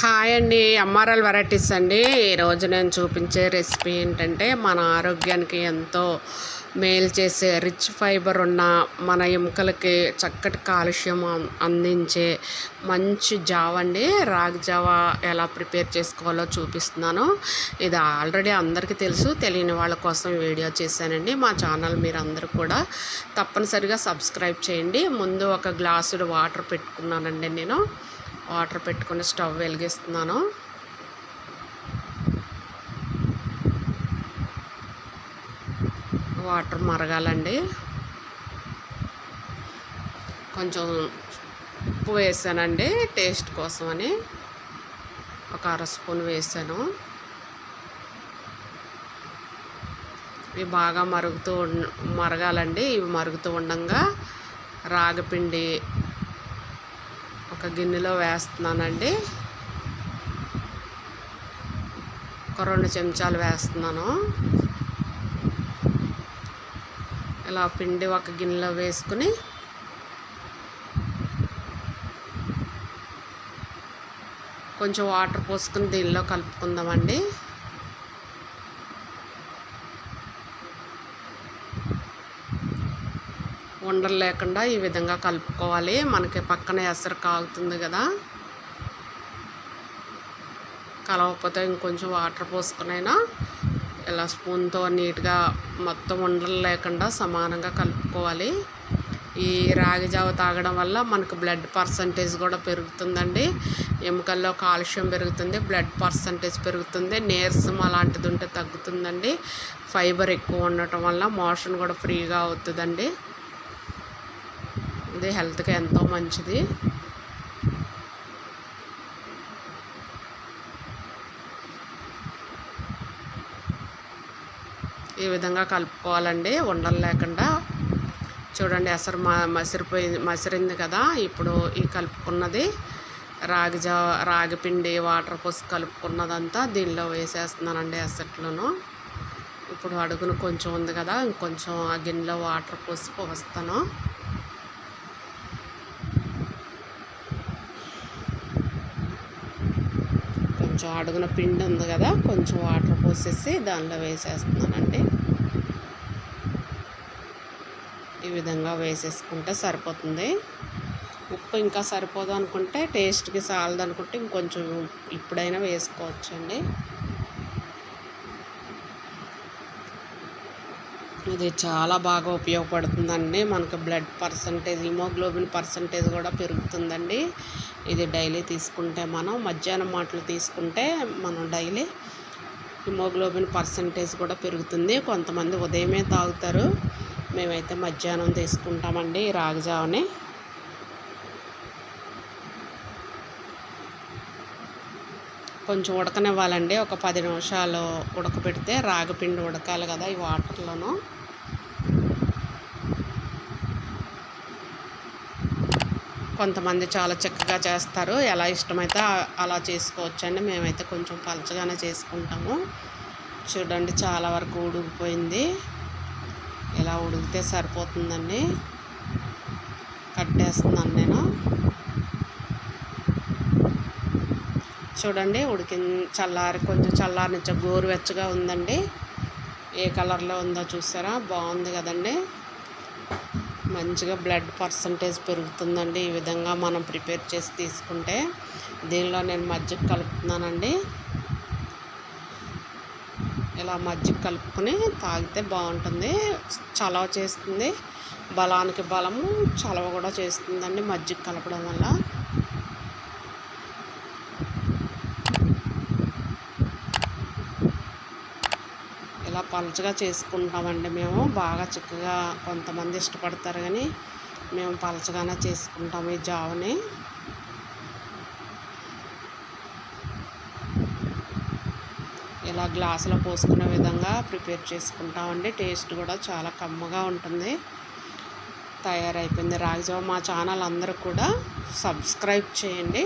Hi అండి MRL varieties అండి. ఈరోజు నేను చూపించే రెసిపీ ఏంటంటే మన ఆరోగ్యానికి ఎంతో మేలు చేసే రిచ్ ఫైబర్ ఉన్న మన ఎముకలకి చక్కటి కాలుష్యం అందించే మంచి జావ అండి. రాగి జావ ఎలా ప్రిపేర్ చేసుకోవాలో చూపిస్తున్నాను. ఇది ఆల్రెడీ అందరికీ తెలుసు తెలియని వాళ్ళ కోసం వీడియో చేశానండి. మా ఛానల్ మీరు అందరూ కూడా తప్పనిసరిగా సబ్స్క్రైబ్ చేయండి. ముందు ఒక గ్లాసుడు వాటర్ పెట్టుకున్నానండి నేను. వాటర్ పెట్టుకొని స్టవ్ వెలిగిస్తున్నాను. వాటర్ మరగాలండి. కొంచెం ఉప్పు వేసానండి టేస్ట్ కోసం అని ఒక అర స్పూన్ వేసాను. ఇవి బాగా మరుగుతూ మరగాలండి. ఇవి మరుగుతూ ఉండగా రాగిపిండి ఒక గిన్నెలో వేస్తున్నానండి. ఒక రెండు చెంచాలు వేస్తున్నాను. ఇలా పిండి ఒక గిన్నెలో వేసుకుని కొంచెం వాటర్ పోసుకుని దీనిలో కలుపుకుందామండి. ఉండలు లేకుండా ఈ విధంగా కలుపుకోవాలి. మనకి పక్కన ఎసరు కాగుతుంది కదా. కలవకపోతే ఇంకొంచెం వాటర్ పోసుకునైనా ఇలా స్పూన్తో నీట్గా మొత్తం ఉండలు లేకుండా సమానంగా కలుపుకోవాలి. ఈ రాగి జావ తాగడం వల్ల మనకు బ్లడ్ పర్సంటేజ్ కూడా పెరుగుతుందండి. ఎముకల్లో కాల్షియం పెరుగుతుంది బ్లడ్ పర్సంటేజ్ పెరుగుతుంది నీరసం అలాంటిది ఉంటే తగ్గుతుందండి. ఫైబర్ ఎక్కువ ఉండటం వల్ల మోషన్ కూడా ఫ్రీగా అవుతుందండి. ఇది హెల్త్కి ఎంతో మంచిది. ఈ విధంగా కలుపుకోవాలండి. ఉండలు లేకుండా. చూడండి ఎసరు మా మసిరిపోయింది మసిరింది కదా. ఇప్పుడు ఈ కలుపుకున్నది. రాగి జా రాగి పిండి వాటర్ పోసి కలుపుకున్నదంతా దీనిలో వేసేస్తున్నానండి ఎసట్లోను ఇప్పుడు అడుగును కొంచెం ఉంది కదా. ఇంకొంచెం ఆ గిన్నెలో వాటర్ పోసి పోస్తాను. కొంచెం అడుగున పిండి ఉంది కదా కొంచెం వాటర్ పోసేసి దానిలో వేసేస్తున్నానండి. ఈ విధంగా వేసేసుకుంటే సరిపోతుంది. ఉప్పు ఇంకా సరిపోదు అనుకుంటే టేస్ట్కి చాలదనుకుంటే ఇంకొంచెం ఇప్పుడైనా వేసుకోవచ్చండి. ఇది చాలా బాగా ఉపయోగపడుతుందండి. మనకు బ్లడ్ పర్సంటేజ్ హిమోగ్లోబిన్ పర్సంటేజ్ కూడా పెరుగుతుందండి. ఇది డైలీ తీసుకుంటే మనం మధ్యాహ్నం మాటలు తీసుకుంటే మనం డైలీ హిమోగ్లోబిన్ పర్సంటేజ్ కూడా పెరుగుతుంది. కొంతమంది ఉదయమే తాగుతారు. మేమైతే మధ్యాహ్నం తీసుకుంటామండి రాగజావని రాగి జావని కొంచెం ఉడకనివ్వాలండి. ఒక పది నిమిషాలు ఉడకపెడితే రాగిపిండి ఉడకాలి కదా ఈ వాటర్లోనూ. కొంతమంది చాలా చక్కగా చేస్తారు. ఎలా ఇష్టమైతే అలా చేసుకోవచ్చండి. మేమైతే కొంచెం పలచగానే చేసుకుంటాము. చూడండి చాలా వరకు ఉడికిపోయింది. ఇలా ఉడికితే సరిపోతుందండి. కట్టేస్తున్నాను నేను. చూడండి ఉడికి చల్లారి కొంచెం చల్లారినిచ్చ గోరువెచ్చగా ఉందండి. ఏ కలర్లో ఉందో చూసారా? బాగుంది కదండి. మంచిగా బ్లడ్ పర్సంటేజ్ పెరుగుతుందండి ఈ విధంగా మనం ప్రిపేర్ చేసి తీసుకుంటే. దీనిలో నేను మజ్జిగ కలుపుతున్నానండి. ఇలా మజ్జిగ కలుపుకొని తాగితే బాగుంటుంది. చలవ చేస్తుంది. బలానికి బలము చలవ కూడా చేస్తుందండి మజ్జిగ కలపడం వల్ల. ఇలా పలుచగా చేసుకుంటామండి మేము. బాగా చిక్కగా కొంతమంది ఇష్టపడతారు కానీ మేము పలచగానే చేసుకుంటాము ఈ జావని. ఇలా గ్లాసులో పోసుకునే విధంగా ప్రిపేర్ చేసుకుంటామండి. టేస్ట్ కూడా చాలా కమ్మగా ఉంటుంది. తయారైపోయింది. రాగిజావ మా ఛానల్ అందరూ కూడా సబ్స్క్రైబ్ చేయండి.